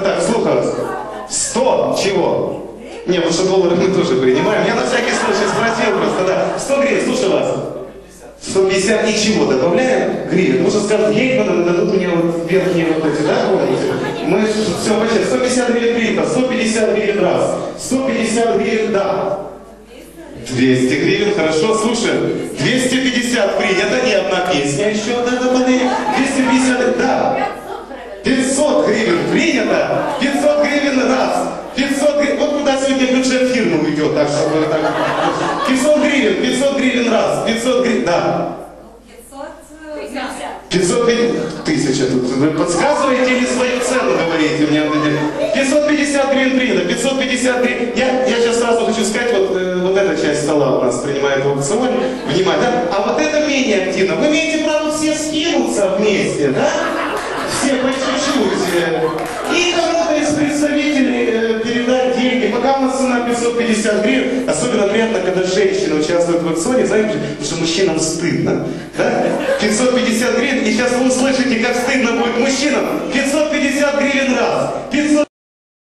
так, вас. 100 чего? Не, потому что доллары мы тоже принимаем. Я на всякий случай спросил просто, да. 100 гривен, слушаю вас. 150 ничего добавляем гривен. Может скажут, Геймана дадут мне вот верхние вот эти, да? Мы все вообще 150 гривен принято, 150 гривен раз, 150 гривен да. 200 гривен, хорошо, слушаем. 250 принято, и одна песня еще, да. 250, да. 500 гривен принято, 500 гривен раз, 500 гривен, вот куда сегодня бюджет фирмы уйдет, так что так. 500 гривен, 500 гривен раз, 500 гривен, да. 500 гривен, тысяча тут, вы подсказываете или свою цену говорите мне? 550 гривен принято, 550 гривен, я, я сейчас сразу хочу сказать, вот, э, вот эта часть стола у нас принимает в аукционе, внимание, да? А вот это менее активно, вы имеете право все скинуться вместе, да? Все по чуть-чуть. э, И кому-то из представителей э, передать деньги. Пока у нас цена 550 гривен, особенно приятно, когда женщины участвуют в аукционе, знаете, потому что мужчинам стыдно. Да? 550 гривен, и сейчас вы услышите, как стыдно будет мужчинам. 550 гривен раз, 500